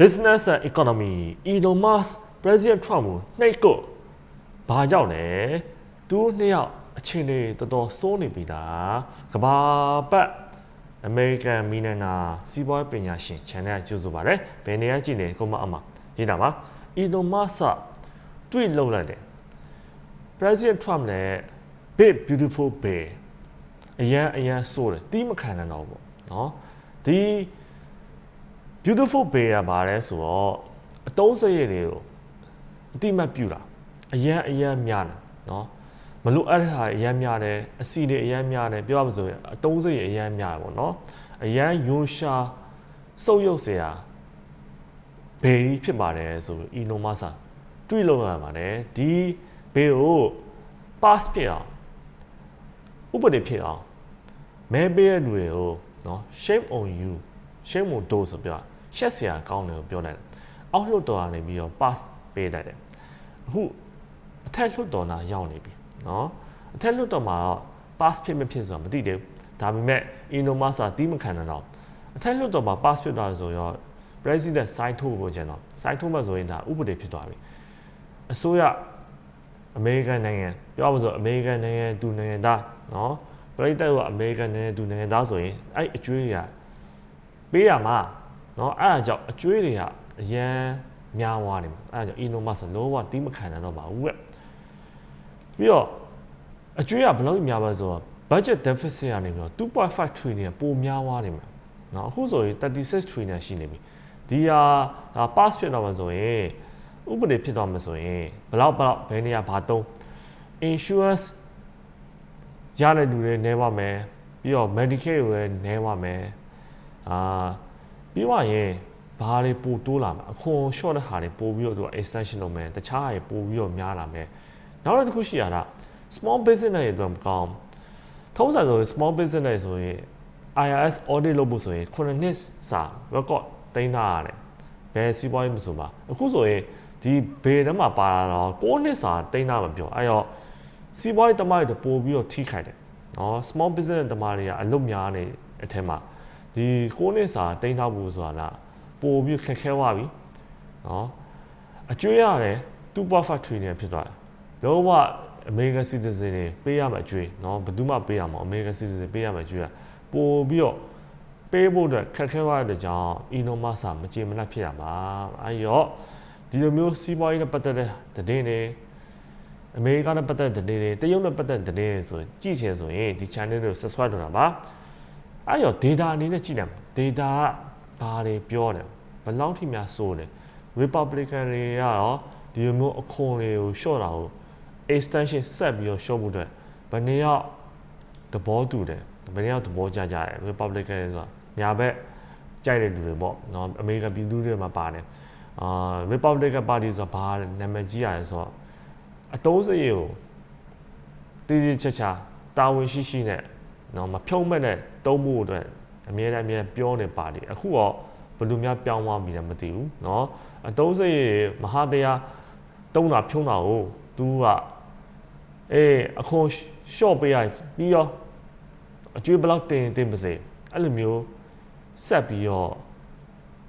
business and economy Elon Musk President Trump ကိုနှိပ်ကွဘာကြောင့်လဲသူနှစ်ယောက်အချိန်လေးတော်တော်စိုးနေပြီလားကဘာပတ် American Millionaire စီးပွားရေးပညာရှင် channel ကကြိုဆိုပါတယ်ဘယ်နေရာကြည့်နေကိုမအမရေးတာပါ Elon Musk ကတွေ့လောက်လိုက်တယ် President Trump နဲ့ Big Beautiful Bill အရန်အရန်စိုးတယ်တီးမခံနိုင်တော့ဘူးเนาะဒီ beautiful bay ကဘာလဲဆိုတော့အတုံးစရိတ်တွေကိုအတိမတ်ပြူတာအရန်အရန်များတယ်เนาะမလို့အဲ့ဒါအရန်များတယ်အစီတွေအရန်များတယ်ပြောရမလို့ဆိုရင်အတုံးစရိတ်အရန်များတယ်ပေါ့เนาะအရန်ယွန်ရှာစုပ်ယုပ်เสียဘေးဖြစ်ပါတယ်ဆိုပြီး Elon Musk တွေးလို့ရပါတယ်ဒီဘေးကို pass ဖြစ်အောင်ဥပဒေဖြစ်အောင်မဲပေးတဲ့လူတွေကိုเนาะ shame on you shame on do ဆိုပြော ရှက်စရာကောင်းတယ်လို့ပြောလိုက်တယ်။အောက်လွှတ်တော်ကနေပြီးတော့ pass ပေးလိုက်တယ်။အခုအထက်လွှတ်တော်နာရောက်နေပြီနော်။အထက်လွှတ်တော်မှာတော့ pass ဖြစ်မဖြစ်ဆိုတာမသိသေးဘူး။ဒါပေမဲ့ Indomasa တီးမခံတော့အထက်လွှတ်တော်မှာ pass ဖြစ်သွားဆိုတော့ president sign ထိုးဖို့ကျန်တော့ sign ထိုးမှဆိုရင်ဒါဥပဒေဖြစ်သွားပြီ။အစိုးရအမေရိကန်နိုင်ငံပြောပါဆိုအမေရိကန်နိုင်ငံသူနိုင်ငံသားနော်ပရိသတ်ကအမေရိကန်နိုင်ငံသူနိုင်ငံသားဆိုရင်အဲ့အကျွေးရပေးရမှာ เนาะအဲ့ဒါကြောင့်အကျွေးတွေကအရန်များသွားတယ်အဲ့ဒါကြောင့် Elon Musk လောကတီးမခံနိုင်တော့ပါဘူးတဲ့ပြီးတော့အကျွေးကဘယ်လောက်များပါဆိုတော့ budget deficit ကနေပြီးတော့2.5 trillion ပိုများသွားတယ်မှာเนาะအခုဆိုရင်36 trillion ရှိနေပြီဒီဟာ pass ဖြစ်တော့မှဆိုရင်ဥပဒေဖြစ်တော့မှဆိုရင်ဘယ်လောက်ဘယ်လောက်ဘယ်နေရာဘာတုံး insurance ရတဲ့လူတွေနဲပါမယ်ပြီးတော့ Medicaid တွေလည်းနဲပါမယ်အာ ပြီးတော့ရင်ဘာတွေပိုတိုးလာမှာအခွန် short တဲ့ဟာတွေပိုပြီးတော့သူက extension လုပ်မယ်တခြားဟာတွေပိုပြီးတော့များလာမယ်နောက်တစ်ခုရှိရတာ small business တွေအတွက်မကောင်းထုံးစံဆိုရင် small business တွေဆိုရင် IRS audit လုပ်ဖို့ဆိုရင်9နှစ်စာ record တင်ထားရတယ်ဘယ်စီးပွားရေးမဆိုပါအခုဆိုရင်ဒီဘေးထဲမှာပါလာတော့9နှစ်စာတင်ထားမှာပြောအဲ့တော့စီးပွားရေးတမိုက်တွေပို့ပြီးတော့ထိခိုက်တယ်နော် small business တမားတွေကအလုပ်များနေအထက်မှာ ဒီ6နှစ်စာတိန်းထားဖို့ဆိုတာလားပိုပြီးခက်ခဲသွားပြီနော်အကျွေးရတယ်သူ့ perfect trainer ဖြစ်သွားတယ်လုံးဝ American citizen တွေပေးရမှာအကျွေးနော်ဘယ်သူမှပေးရမှာ American citizen ပေးရမှာအကျွေးရပိုပြီးတော့ပေးဖို့အတွက်ခက်ခဲသွားတဲ့ကြောင့် Enomasa မကျေမနပ်ဖြစ်ရမှာအဲ့ရောဒီလိုမျိုးစီးပွားရေးနဲ့ပတ်သက်တဲ့သတင်းတွေအမေရိကန်နဲ့ပတ်သက်တဲ့သတင်းတွေတရုတ်နဲ့ပတ်သက်တဲ့သတင်းတွေဆိုရင်ကြည့်ချင်ဆိုရင်ဒီ channel ကို subscribe လုပ်တာပါ အဲ့ရော data အနေနဲ့ကြည့်တယ် data ကဘာတွေပြောတယ်ဘယ်လောက်ထိများစိုးတယ် Republican တွေကတော့ဒီလိုမျိုးအခွန်တွေကို short တာကို extension ဆက်ပြီးတော့ short ဖို့အတွက်ဘယ်နှစ်ယောက်သဘောတူတယ်ဘယ်နှစ်ယောက်သဘောကျကြတယ် Republican ဆိုတာညာဘက်ကြိုက်တဲ့လူတွေပေါ့နော်အမေရိကန်ပြည်သူတွေမှာပါတယ်အာ Republican Party ဆိုတာဘာနာမည်ကြီးရတယ်ဆိုတော့အတိုးစရိတ်ကိုတည်တည်ချာချာတာဝန်ရှိရှိနဲ့ နော်မဖြုံးမဲ့နဲ့တုံးဖို့အတွက်အမြဲတမ်းအမြဲပြောနေပါတယ်အခုတော့ဘယ်လိုများပြောင်းသွားပြီလဲမသိဘူးနော်အတုံးစိတ်မဟာတရားတုံးတာဖြုံးတာကို तू ကအေးအခွန်ရှော့ပေးရပြီးရောအကျွေးဘလောက်တင်တင်ပါစေအဲ့လိုမျိုးဆက်ပြီးတော့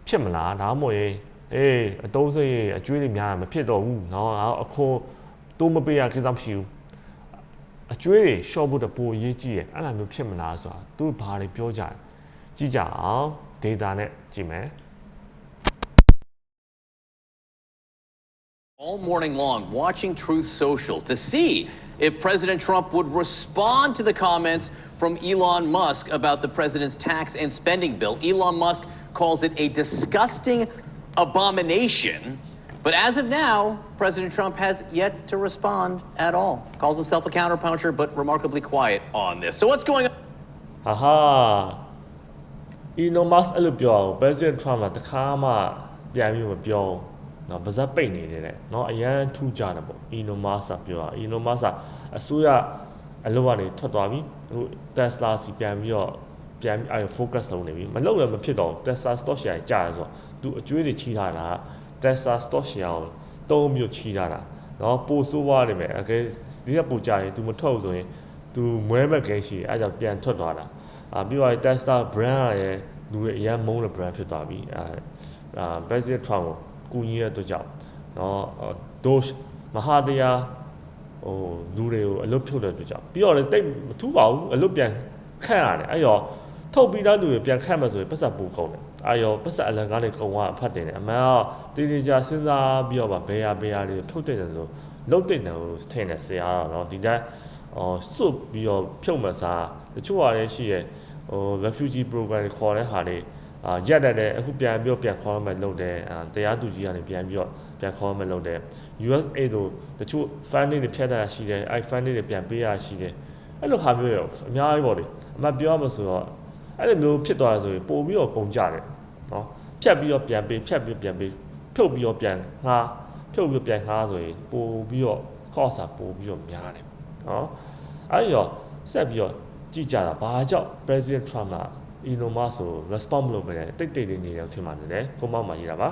ဖြစ်မလားဒါမှမဟုတ်ရင်အေးအတုံးစိတ်အကျွေးတွေများမဖြစ်တော့ဘူးနော်အခွန်တိုးမပေးရကိစ္စမရှိဘူး အကျွေးတွေရှော့ဖို့တပိုအရေးကြီးတယ်အဲ့လိုမျိုးဖြစ်မလားဆိုတာသူဘာတွေပြောကြတယ်ကြည့်ကြအောင် data နဲ့ကြည့်မယ် all morning long watching Truth Social to see if President Trump would respond to the comments from Elon Musk about the president's tax and spending bill. Elon Musk calls it a disgusting abomination. But as of now, President Trump has yet to respond at all. Calls himself a counterpuncher, but remarkably quiet on this. So what's going on? ဟာဟာ Elon Musk အဲ့လိုပြောအောင် President Trump ကတခါမှပြန်ပြီးမပြောနော်ဗဇက်ပိတ်နေတယ်လေနော်အရန်ထူးကြတယ်ပေါ့ Elon Musk ကပြောတာ Elon Musk ကအစိုးရအလုပ်ကနေထွက်သွားပြီဟို Tesla စီပြန်ပြီးတော့ပြန်ပြီးအဲ focus လုပ်နေပြီမလုပ်လည်းမဖြစ်တော့ Tesla stock share ကျတယ်ဆိုတော့သူအကျွေးတွေချီးထားတာက testosterone သုံးမျိုးချီးထားတာနော်ပိုဆိုးွားနေမယ်အကယ်ဒီကပိုကြရင် तू မထွက်ဘူးဆိုရင် तू မွဲမဲ့ကိန်းရှိအဲကြောင့်ပြန်ထွက်သွားတာအာပြီးတော့ tester brand ရဲ့လူတွေအရန်မုန်းတဲ့ brand ဖြစ်သွားပြီအာအာ basic trauma ကိုကူညီရတဲ့ကြောင့်နော် dose မဟာတရားဟိုလူတွေကိုအလွတ်ဖြုတ်တဲ့အတွက်ကြောင့်ပြီးတော့လည်းတိတ်မထူးပါဘူးအလွတ်ပြန်ခန့်ရတယ်အဲ့တော့ထုတ်ပြီးသားလူတွေပြန်ခန့်မှဆိုရင်ပတ်စပ်ပူကုန်တယ် အဲ့ရောပတ်သက်အလံကားတွေကုံသွားအဖတ်တင်တယ်အမှန်တော့တေးသေးချာစဉ်းစားပြီးတော့ဗာဘယ်ဟာဘယ်ဟာတွေဖြုတ်တဲ့တယ်ဆိုလုတ်တဲ့တယ်လို့ထင်တယ်ဆရာကတော့နော်ဒီတိုင်းအော်စွတ်ပြီးတော့ဖြုတ်မှစားတချို့ဟာလည်းရှိရဲ့ဟို refugee program တွေခေါ်တဲ့ဟာတွေအာရက်တက်တယ်အခုပြန်ပြီးတော့ပြန်ခေါ်မှလုပ်တယ်အာတရားသူကြီးကနေပြန်ပြီးတော့ပြန်ခေါ်မှလုပ်တယ် USA တို့တချို့ funding တွေဖြတ်တာရှိတယ်အဲ funding တွေပြန်ပေးရရှိတယ်အဲ့လိုဟာမျိုးရောအများကြီးပေါ့လေအမှပြောရမဆိုတော့ အဲ့လိုမျိုးဖြစ်သွားရဆိုရင်ပို့ပြီးတော့ကုန်ကြတယ်နော်ဖြတ်ပြီးတော့ပြန်ပေးဖြတ်ပြီးတော့ပြန်ပေးဖြုတ်ပြီးတော့ပြန်ငှားဖြုတ်ပြီးတော့ပြန်ငှားဆိုရင်ပို့ပြီးတော့ cost ကပို့ပြီးတော့များတယ်နော်အဲ့ဒီတော့ဆက်ပြီးတော့ကြည့်ကြတာဘာကြောင့် President Trump က Elon Musk ကို response မလုပ်ဘဲနဲ့တိတ်တိတ်လေးနေတယ်ထင်ပါတယ်လေကိုမောက်မှာရေးတာပါ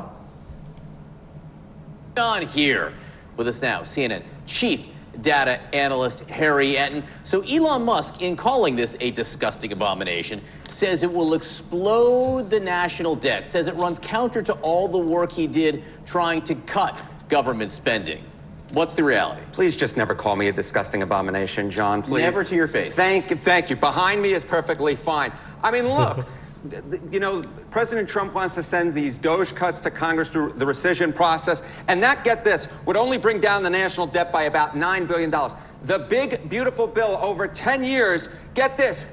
On here with us now, CNN chief data analyst Harry Enton. So Elon Musk, in calling this a disgusting abomination, says it will explode the national debt, says it runs counter to all the work he did trying to cut government spending. What's the reality? Please just never call me a disgusting abomination, John. Please. Never to your face. Thank you. Thank you. Behind me is perfectly fine. I mean, look. You know, President Trump wants to send these Doge cuts to Congress through the rescission process, and that, get this, would only bring down the national debt by about $9 billion. The big, beautiful bill over 10 years, get this,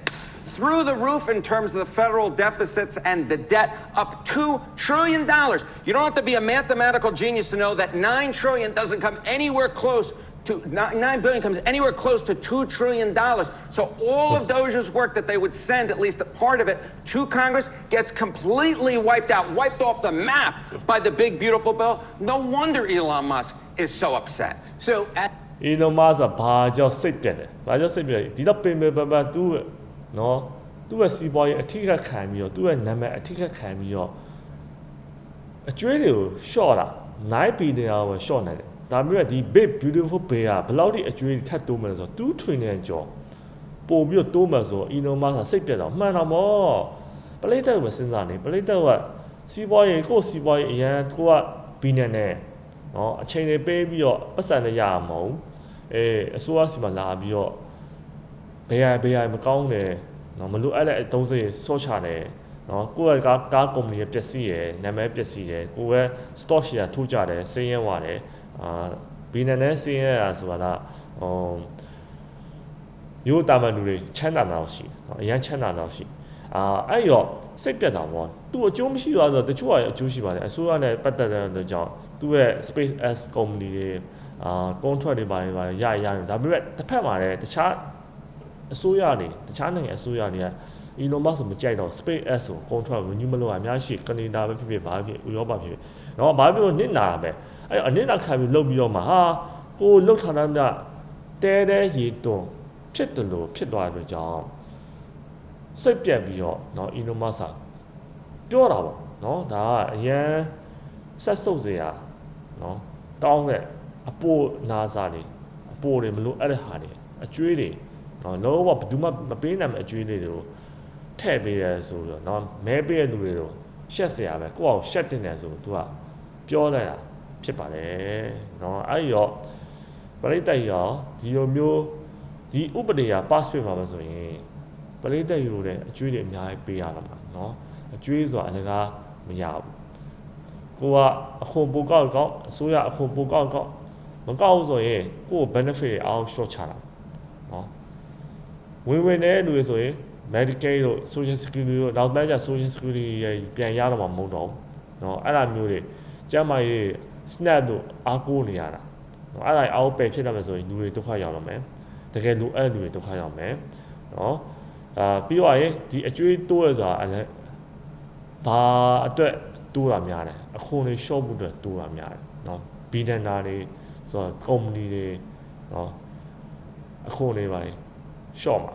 through the roof in terms of the federal deficits and the debt, up $2 trillion. You don't have to be a mathematical genius to know that 9 trillion doesn't come anywhere close to nine nine billion comes anywhere close to two trillion dollars. So all of Doja's work that they would send, at least a part of it, to Congress gets completely wiped out, wiped off the map by the big beautiful bill. No wonder Elon Musk is so upset. So at Elon Musk ကဘာကြောင့်စိတ်ပြတ်တယ်။ဘာကြောင့်စိတ်ပြတ်လဲဒီတော့ပင်ပင်ပန်းပန်းသူ့ရဲ့နော်သူ့ရဲ့စီးပွားရေးအထိကခံပြီးတော့သူ့ရဲ့နာမည်အထိကခံပြီးတော့အကျွေးတွေကိုရှော့တာ9 billion ကိုရှော့နေတယ်။ ဒါမျိုးကဒီ big beautiful bay ကဘယ်လောက်ထိအကျွေးထပ်တိုးမလဲဆိုတော့2 trillion ကျော်ပို့ပြီးတော့တိုးမှဆိုတော့ Elon Musk ကစိတ်ပြတ်တော့မှန်တော့မောပလိတ်တက်ကိုစဉ်းစားနေပလိတ်တက်ကစီးပွားရေးကိုယ့်စီးပွားရေးအရန်ကိုကဘီနန်နဲ့နော်အချိန်တွေပေးပြီးတော့ပတ်စံနဲ့ရမှာမဟုတ်ဘူးအဲအစိုးရစီမှာလာပြီးတော့ဘယ်ဟာဘယ်ဟာမကောင်းတယ်နော်မလို့အဲ့တဲ့အသုံးစရိတ်ဆော့ချတယ်နော်ကိုယ့်ရဲ့ကားကားကုမ္ပဏီရဲ့ပျက်စီးရယ်နာမည်ပျက်စီးရယ်ကိုယ့်ရဲ့ stock share ထိုးကြတယ်စင်းရဲဝတယ် အာဘီနန်နဲ့စင်းရဲရဆိုတာကဟိုရိုးတာမန်လူတွေချမ်းသာတာတော့ရှိတယ်နော်အရန်ချမ်းသာတာတော့ရှိအာအဲ့ရောစိတ်ပြတ်တာပေါ့သူအကျိုးမရှိတော့ဆိုတချို့ကအကျိုးရှိပါတယ်အစိုးရနဲ့ပတ်သက်တဲ့အတွက်ကြောင့်သူ့ရဲ့ space x company တွေအာ contract တွေပါပါရရရတယ်ဒါပေမဲ့တစ်ဖက်မှာလည်းတခြားအစိုးရတွေတခြားနိုင်ငံအစိုးရတွေက Elon Musk ဆိုမကြိုက်တော့ SpaceX ကို contract renew မလုပ်အများရှိကနေဒါပဲဖြစ်ဖြစ်ဘာဖြစ်ဥရောပဖြစ်ဖြစ်နော်ဘာဖြစ်လို့နစ်နာရမယ်အဲ့အနစ်နာခံပြီးလုပ်ပြီးတော့မှဟာကိုလှုပ်ထားတာမြတဲတဲရေတွန်ဖြစ်တယ်လို့ဖြစ်သွားတဲ့ကြောင့်စိတ်ပြတ်ပြီးတော့နော် Elon Musk ပြောတာပေါ့နော်ဒါကအရန်ဆက်စုပ်စရာနော်ကောင်းတဲ့အပိုးနာစာတွေအပိုးတွေမလို့အဲ့ဒါဟာတွေအကျွေးတွေနော်လောဘဘာမှမပေးနိုင်တဲ့အကျွေးတွေကို ထည့်ပေးရဲဆိုတော့เนาะမဲပေးတဲ့လူတွေတော့ရှက်เสียရပဲကိုယ့်အောင်ရှက်တင်တယ်ဆိုသူကပြောလိုက်တာဖြစ်ပါတယ်เนาะအဲ့ဒီတော့ပရိသတ်ရောဒီလိုမျိုးဒီဥပဒေက pass ဖြစ်မှာမဆိုရင်ပရိသတ်ယူတဲ့အကျွေးတွေအများကြီးပေးရမှာเนาะအကျွေးဆိုတာအလကားမရဘူးကိုကအခွန်ပိုကောက်ကောက်အစိုးရအခွန်ပိုကောက်ကောက်မကောက်ဘူးဆိုရင်ကိုယ့် benefit တွေအောင် short ချတာเนาะ ဝင်ဝင်တဲ့လူတွေဆိုရင် Medicaid တို့ Social Security တို့နောက်ပိုင်းကျ Social Security ရပြန်ရတော့မှာမဟုတ်တော့ဘူးเนาะအဲ့ဒါမျိုးတွေကျန်းမာရေး SNAP တို့အားကိုးနေရတာเนาะအဲ့ဒါအောက်ပယ်ဖြစ်လာမယ်ဆိုရင်လူတွေဒုက္ခရောက်တော့မယ်တကယ်လိုအပ်လူတွေဒုက္ခရောက်မယ်เนาะအာပြီးတော့ရင်ဒီအကျွေးတိုးရဆိုတာအဲ့လည်းဘာအတွက်တိုးတာများတယ်အခွန်တွေ short ဖို့အတွက်တိုးတာများတယ်เนาะဘီဒန်နာတွေဆိုတော့ company တွေเนาะအခွန်တွေပါ short မှာ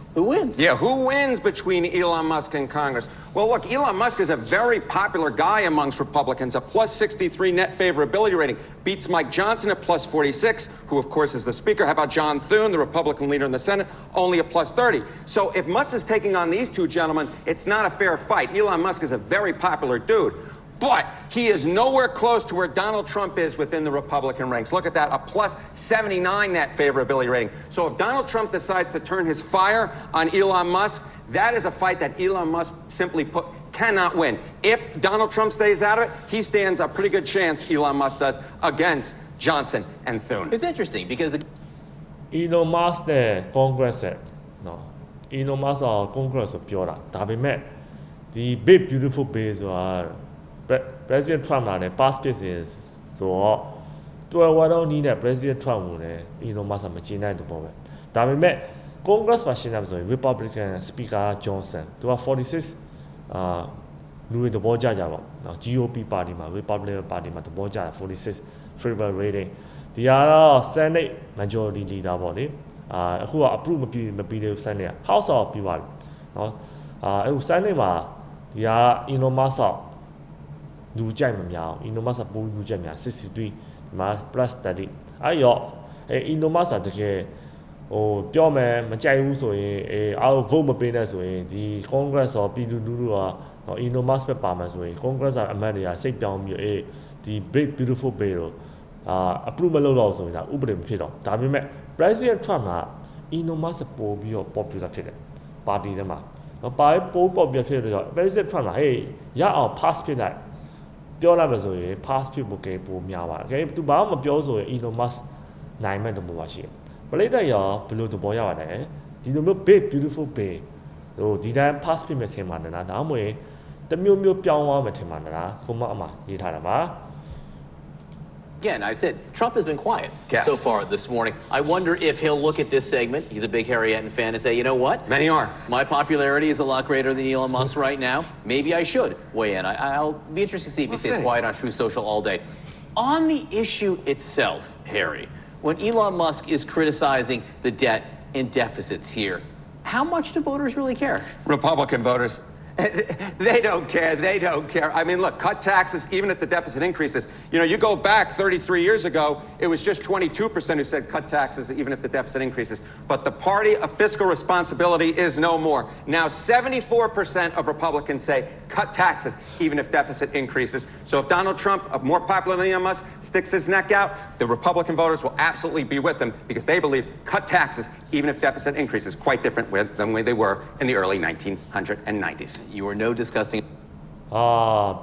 who wins? Yeah, who wins between Elon Musk and Congress? Well, look, Elon Musk is a very popular guy amongst Republicans, a plus 63 net favorability rating. Beats Mike Johnson at plus 46, who, of course, is the Speaker. How about John Thune, the Republican leader in the Senate? Only a plus 30. So if Musk is taking on these two gentlemen, it's not a fair fight. Elon Musk is a very popular dude But he is nowhere close to where Donald Trump is within the Republican ranks. Look at that, a plus 79 net favorability rating. So if Donald Trump decides to turn his fire on Elon Musk, that is a fight that Elon Musk simply put cannot win. If Donald Trump stays out of it, he stands a pretty good chance, Elon Musk does, against Johnson and Thune. It's interesting because the Elon Musk နဲ့ Congress ရဲ့နော် Elon Musk က Congress ကိုပြောတာဒါပေမဲ့ဒီ big beautiful bill ဆိုတာ Pre- President Trump လာနဲ့ pass ဖြစ်စဉ်ဆိုတော့တွယ်ဝါတော့နီးတဲ့ President Trump ကိုလည်း Elon Musk ကမကျေနပ်တဲ့ပုံပဲဒါပေမဲ့ Congress မှာရှင်းရမယ်ဆိုရင် Republican Speaker Johnson သူက46အာလူတွေသဘောကျကြပါနော် GOP ပါတီမှာ Republican ပါတီမှာသဘောကျတယ်46 favorable rating ဒီကတော့ Senate majority leader ပေါ့လေအာအခုက approve မပြီးမပြီးသေးဘူး Senate က House ကပြီးပါပြီနော်အာအခု Senate မှာဒီက Elon Musk က လူကြိုက်မများအောင် Elon Musk ကပိုလူကြိုက်များ63ဒီမှာ plus 30အဲ့ရောအဲ Elon Musk ကတကယ်ဟိုပြောမယ်မကြိုက်ဘူးဆိုရင်အဲအောက် vote မပေးနဲ့ဆိုရင်ဒီ Congress ရောပြည်သူလူထုရောဟို Elon Musk ပဲပါမယ်ဆိုရင် Congress ကအမတ်တွေကစိတ်ပြောင်းပြီးအေးဒီ big beautiful bill ကိုအာ approve မလုပ်တော့ဘူးဆိုရင်ဒါဥပဒေမဖြစ်တော့ဒါပေမဲ့ President Trump က Elon Musk ပို့ပြီးတော့ popular ဖြစ်တယ်ပါတီထဲမှာနော်ပါပိုး popular ဖြစ်တဲ့တော့ President Trump ကဟေးရအောင် pass ဖြစ်လိုက် ပြောလိုက်မယ်ဆိုရင် pass ဖြစ်ဖို့ကဲပိုများပါတယ်။ကဲသူဘာမှမပြောဆိုရင် Elon Musk နိုင်မဲ့တဘောပါရှိတယ်။ပလိတ်တက်ရောဘယ်လိုသဘောရပါလဲ။ဒီလိုမျိုး big beautiful bay ဟိုဒီတိုင်း pass ဖြစ်မဲ့ထင်ပါနဲ့လား။ဒါမှမဟုတ်တမျိုးမျိုးပြောင်းသွားမယ်ထင်ပါနဲ့လား။ခုမှအမှရေးထားတာပါ Again, I said Trump has been quiet Yes. so far this morning. I wonder if he'll look at this segment. He's a big Harry Etten fan and say, you know what? Many are. My popularity is a lot greater than Elon Musk right now. Maybe I should weigh in. I, I'll be interested to see if he stays see. quiet on True Social all day. On the issue itself, Harry, when Elon Musk is criticizing the debt and deficits here, how much do voters really care? Republican voters. They don't care. They don't care. I mean, look, cut taxes even if the deficit increases. You know, you go back 33 years ago, it was just 22% who said cut taxes even if the deficit increases. But the party of fiscal responsibility is no more. Now, 74% of Republicans say cut taxes even if deficit increases. So if Donald Trump, more popular than Elon Musk, sticks his neck out, the Republican voters will absolutely be with him because they believe cut taxes even if deficit increases. Quite different than the way they were in the early 1990s. You are no disgusting အာ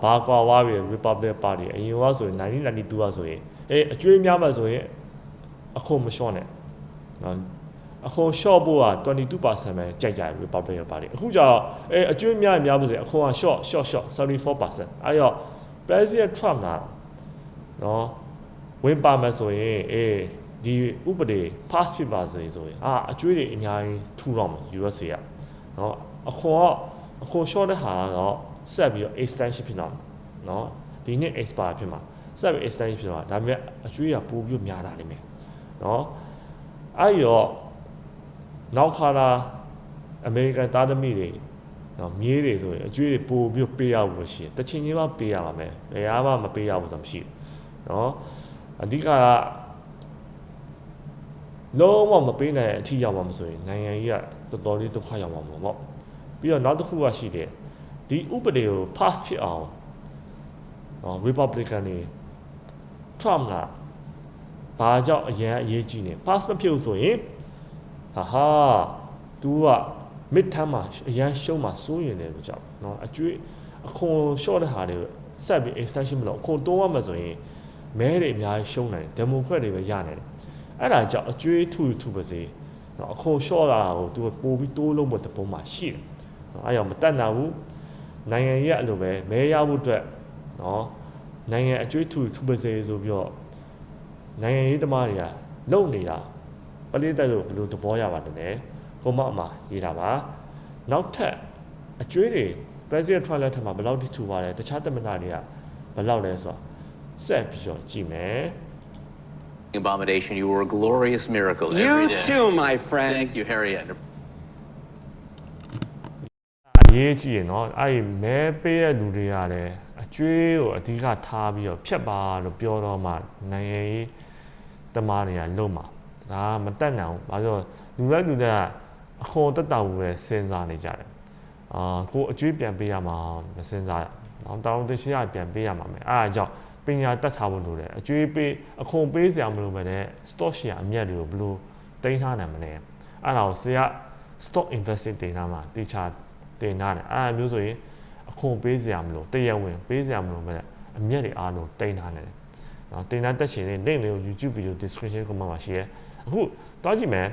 ဘာကွာဝါပြီ Republic Party အရင်ကဆိုရင်1992ကဆိုရင်အေးအကျွေးများမှဆိုရင်အခုမလျှော့နဲ့နော်အခုလျှော့ဖို့က22%ပဲကြိုက်ကြတယ် Republic Party အခုကျတော့အေးအကျွေးများရင်များပါစေအခုက short short short 74%အဲ့တော့ President Trump ကနော်ဝင်ပါမယ်ဆိုရင်အေးဒီဥပဒေ pass ဖြစ်ပါစေဆိုရင်အာအကျွေးတွေအများကြီးထူတော့မယ် USA ကနော်အခုက အခု short တဲ့ဟာကတော့ဆက်ပြီးတော့ extension ဖြစ်တော့မယ်နော်ဒီနှစ် expire ဖြစ်မှာဆက်ပြီး extension ဖြစ်တော့ဒါပေမဲ့အကျွေးကပိုပြီးများလာနိုင်မယ်နော်အဲ့ရောနောက်ခါလာအမေရိကန်သားသမီးတွေနော်မြေးတွေဆိုရင်အကျွေးတွေပိုပြီးတော့ပေးရဖို့ရှိတယ်တစ်ချိန်ချင်းမှပေးရမှာမယ်ဘယ်ဟာမှမပေးရဘူးဆိုမှမရှိဘူးနော်အဓိကကလုံးဝမပေးနိုင်တဲ့အထီးရောက်မှာမဆိုရင်နိုင်ငံကြီးကတော်တော်လေးဒုက္ခရောက်မှာပေါ့ ပြီးတော့နောက်တစ်ခုကရှိတယ်ဒီဥပဒေကို pass ဖြစ်အောင်နော် Republican တွေ Trump ကဘာကြောင့်အရင်အရေးကြီးနေ pass မဖြစ်ဘူးဆိုရင်ဟာဟာ तू က mid term မှာအရန်ရှုံးမှာစိုးရင်တယ်လို့ကြောက်เนาะအကျွေးအခွန် short တဲ့ဟာတွေဆက်ပြီး extension မလုပ်အခွန်တိုးရမှာဆိုရင်မဲတွေအများကြီးရှုံးနိုင်တယ် democrat တွေပဲရနိုင်တယ်အဲ့ဒါကြောင့်အကျွေးထူထူပါစေเนาะအခွန် short တာကို तू ပို့ပြီးတိုးလုံးဖို့တပုံမှာရှိတယ်เนาะ အဲ့ရောမတတ်နိုင်ဘူးနိုင်ငံကြီးကအလိုပဲမဲရဖို့အတွက်နော်နိုင်ငံအကျွေးထူထူပါစေဆိုပြီးတော့နိုင်ငံရေးသမားတွေကလုံနေတာပလိတက်လို့ဘယ်လိုသဘောရပါတလဲကိုမအမရေးတာပါနောက်ထပ်အကျွေးတွေ president trial လက်ထက်မှာဘယ်လောက်ထိထူပါလဲတခြားသမ္မတတွေကဘယ်လောက်လဲဆိုတော့ဆက်ပြီးတော့ကြည့်မယ် Abomination, you were a glorious miracle. You every day. too, my friend. Thank you, Harriet. အရေးကြီးရနော်အဲ့ဒီမဲပေးတဲ့လူတွေကလည်းအကျွေးကိုအဓိကထားပြီးတော့ဖြတ်ပါလို့ပြောတော့မှနိုင်ငံရေးတမားတွေကလုံးမှာဒါကမတက်နိုင်ဘူးဘာလို့လဲလူလိုက်လူတဲ့အခွန်တက်တာဘူးပဲစဉ်းစားနေကြတယ်အာကိုအကျွေးပြန်ပေးရမှာမစဉ်းစားရအောင်တောင်းတရှိရပြန်ပေးရမှာမယ်အဲ့ဒါကြောင့်ပညာတက်ထားဖို့လိုတယ်အကျွေးပေးအခွန်ပေးစရာမလိုပဲနဲ့ stock share အမြတ်တွေကိုဘယ်လိုတင်ထားနိုင်မလဲအဲ့ဒါကိုဆရာ stock investing တင်ထားမှာတေချာ တင်ထားတယ်အဲ့ဒါမျိုးဆိုရင်အခွန်ပေးစရာမလိုတရားဝင်ပေးစရာမလိုပဲအမြတ်တွေအားလုံးတင်ထားနေတယ်နော်တင်ထားတက်ချင်တဲ့ link လေးကို YouTube video description ကမှာရှိရဲအခုတောကြည့်မယ်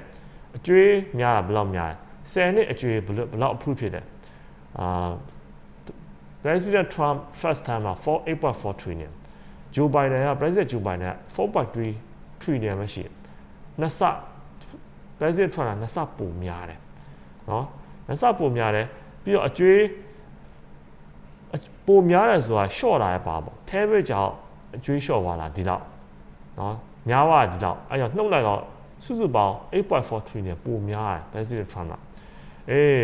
အကျွေးများတာဘယ်လောက်များလဲ10နှစ်အကျွေးဘယ်လောက်ဘယ်လောက် approve ဖြစ်တယ်အာ President Trump first time မှာ4 8.4 trillion Joe Biden က President Joe Biden က4.3 trillion ပဲရှိတယ်နှစ်ဆ President Trump ကနှစ်ဆပိုများတယ်နော်နှစ်ဆပိုများတယ် ပြီးတော့အကျွေးပိုများတယ်ဆိုတာရှော့လာရပါပေါ့ average ကြောင့်အကျွေးရှော့သွားတာဒီလောက်နော်များသွားဒီလောက်အဲ့တော့နှုတ်လိုက်တော့စုစုပေါင်း8.43နဲ့ပိုများတယ် basic return ကအေး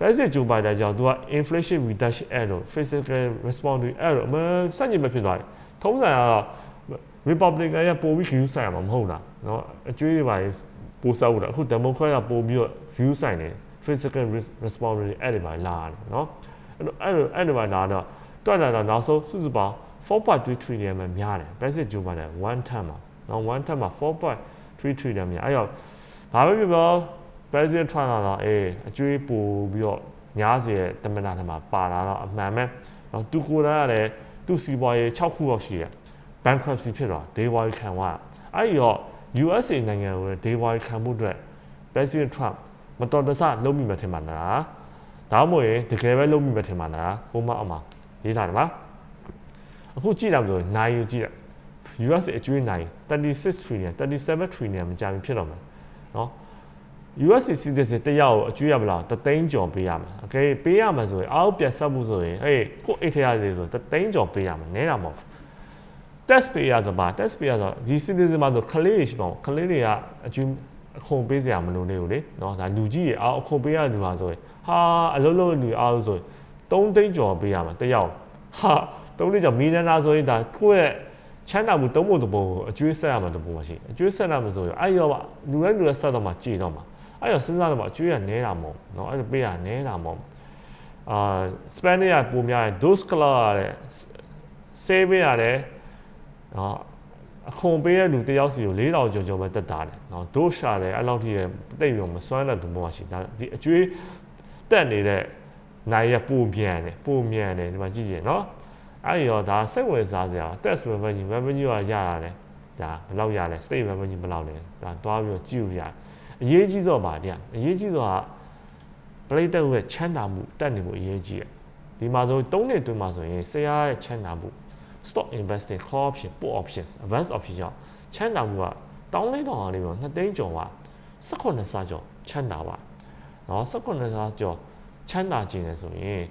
basic ဂျူပါတာကြောင့်သူက inflation reduction act လို့ physical responsibility act လို့အမှန်စက်ညစ်ပဲဖြစ်သွားတယ်ထုံးစံကတော့ republican ကပိုပြီး view ဆိုင်မှာမဟုတ်လားနော်အကျွေးတွေပါပိုးစားဖို့တော့အခု democrat ကပိုပြီးတော့ view ဆိုင်တယ် physical responsibility အဲ့ဒီမှာလာတယ်เนาะအဲ့လိုအဲ့လိုအဲ့ဒီမှာလာတော့တွက်လာတော့နောက်ဆုံးစုစုပေါင်း4.3 trillion ပဲများတယ် President Joe Biden one time မှာเนาะ one time မှာ4.3 trillion များအဲ့တော့ဘာပဲပြောပြော President Trump ကတော့အေးအကျွေးပိုပြီးတော့များစီရဲ့တမန်တော်ထဲမှာပါလာတော့အမှန်ပဲเนาะသူကိုယ်တိုင်ကလည်းသူ့စီးပွားရေး6ခုလောက်ရှိတယ် bankruptcy ဖြစ်သွား day wise ခံသွားအဲ့ဒီတော့ USA နိုင်ငံကို day wise ခံမှုအတွက် President Trump မတော်တဆလုံးမိမှထင်ပါလားဒါမှမဟုတ်ရင်တကယ်ပဲလုံးမိမှထင်ပါလားကိုမအမရေးထားတယ်ပါအခုကြည့်လာမလို့နိုင်ယူကြည့်ရ US အကျွေးနိုင်36 trillion 37 trillion မကြာဘူးဖြစ်တော့မှာเนาะ USC citizen တယောက်ကိုအကျွေးရမလားတသိန်းကျော်ပေးရမှာโอเคပေးရမှာဆိုရင်အောက်ပြတ်ဆက်မှုဆိုရင်ဟေးကိုအိတ်ထရသေးဆိုတသိန်းကျော်ပေးရမှာနဲတာမဟုတ် test ပေးရဆိုပါ test ပေးရဆိုဒီ citizen မှာဆိုကလေးတွေရှိပါဦးကလေးတွေကအကျွေး အခုပေးစရာမလိုနေဘူးလေနော်ဒါလူကြီးရအောင်အခုပေးရလူဟာဆိုရင်ဟာအလုံးလုံးလူအားလို့ဆိုရင်3သိန်းကျော်ပေးရမှာတယောက်ဟာ3သိန်းကျော်မီလန်လာဆိုရင်ဒါကိုယ့်ရဲ့ချမ်းသာမှုသုံးဖို့တပုံကိုအကျွေးဆက်ရမှာတပုံပါရှိအကျွေးဆက်ရမှာဆိုရင်အဲ့ရောပါလူတိုင်းလူတိုင်းဆက်တော့မှကြည်တော့မှာအဲ့ရောစဉ်းစားတော့မှအကျွေးရနဲတာမဟုတ်နော်အဲ့လိုပေးရနဲတာမဟုတ်အာစပန်နီးယားပုံများတဲ့ dos color ရတဲ့ save ရတယ်နော် အခွန်ပေးတဲ့လူတယောက်စီကို4000ကျော်ကျော်ပဲတက်တာတယ်နော်ဒို့ရှာတယ်အဲ့လောက်ထိရတိတ်ရုံမစွမ်းတဲ့သူမှရှိဒါဒီအကျွေးတက်နေတဲ့နိုင်ရပိုမြန်တယ်ပိုမြန်တယ်ဒီမှာကြည့်ကြည့်နော်အဲ့ဒီတော့ဒါစိတ်ဝင်စားစရာ test revenue revenue ကရရတယ်ဒါဘယ်လောက်ရလဲ state revenue ဘယ်လောက်လဲဒါတွားပြီးတော့ကြည့်လို့ရတယ်အရေးကြီးဆုံးပါတရားအရေးကြီးဆုံးက play တက်ရဲ့ချမ်းသာမှုတက်နေဖို့အရေးကြီးတယ်ဒီမှာဆို3နှစ်အတွင်းမှာဆိုရင်ဆရာရဲ့ချမ်းသာမှု stock investing call option put options advance option ကြောင့်ချမ်းသာမှုက1400တောင်လေးပေါ့2သိန်းကျော်ပါ18ဆကျော်ချမ်းသာပါနော်18ဆကျော်ချမ်းသာခြင်းလဲဆိုရင်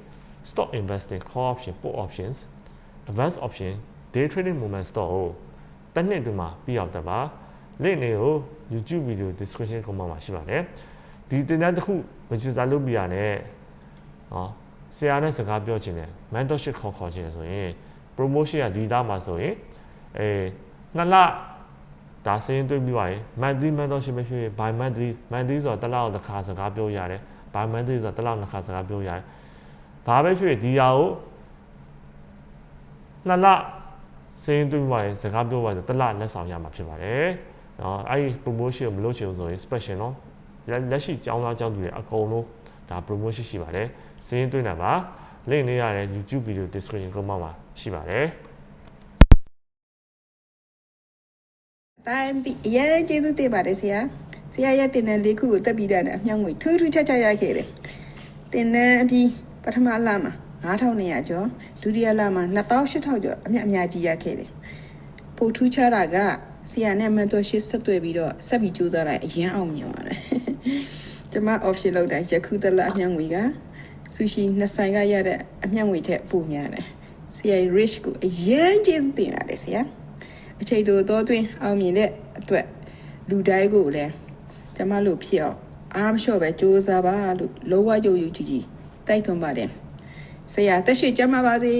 stock investing call option put options advance option day trading movement stock ကိုတစ်နှစ်တွင်းမှာပြီးအောင်တက်ပါ link လေးကို YouTube video description ကမှာရှိပါတယ်ဒီတင်တဲ့တစ်ခုမချစ်စားလုပ်ပြရတဲ့နော်ဆရာနဲ့စကားပြောခြင်းနဲ့ mentorship ခေါ်ခေါ်ခြင်းဆိုရင် promotion ကဒီသားမှာဆိုရင်အဲနှစ်လဒါစင်းတွေ့ပြီးပါရင် monthly mentorship ပဲဖြစ်ဖြစ် by monthly monthly ဆိုတော့တစ်လအောင်တစ်ခါစကားပြောရတယ် by monthly ဆိုတော့တစ်လတစ်ခါစကားပြောရတယ်ဘာပဲဖြစ်ဖြစ်ဒီဟာကိုနှစ်လစင်းတွေ့ပြီးပါရင်စကားပြောပါဆိုတစ်လလက်ဆောင်ရမှာဖြစ်ပါတယ်နော်အဲ့ဒီ promotion ကိုမလုပ်ချင်ဘူးဆိုရင် special နော်လက်လက်ရှိကျောင်းသားကျောင်းသူတွေအကုန်လုံးဒါ promotion ရှိပါတယ်စင်းတွေ့နေပါ link လေးရတယ် YouTube video description ကမှမှာ ရှိပါတယ်တိုင်းဒီအရင်ကျေးဇူးတင်ပါတယ်ဆရာဆရာရဲ့တင်တဲ့လေးခုကိုတက်ပြီးတာနဲ့အမြောက်ငွေထူးထူးခြားခြားရခဲ့တယ်တင်တဲ့အပြီးပထမလမှာ9200ကျော်ဒုတိယလမှာ2800ကျော်အမြတ်အများကြီးရခဲ့တယ်ပိုထူးခြားတာကဆရာနဲ့ mentorship ဆက်သွယ်ပြီးတော့ဆက်ပြီးကြိုးစားလိုက်အရင်အောင်မြင်ပါတယ်ကျွန်မ option လောက်တာယခုတလအမြောက်ငွေကဆူရှီနှစ်ဆိုင်ကရတဲ့အမြောက်ငွေထက်ပိုများတယ် ဆရာ rich ကိုအရင်ကျေးဇူးတင်ပါတယ်ဆရာအချိန်တိုတော့တွင်အောင်မြင်တဲ့အတွက်လူတိုင်းကိုလည်းကျမတို့ဖြစ်အောင်အားမလျှော့ပဲစူးစမ်းပါလို့လောဝယုံယုံကြည်ကြည်တိုက်တွန်းပါတယ်ဆရာတက်ရှိကြမှာပါစေ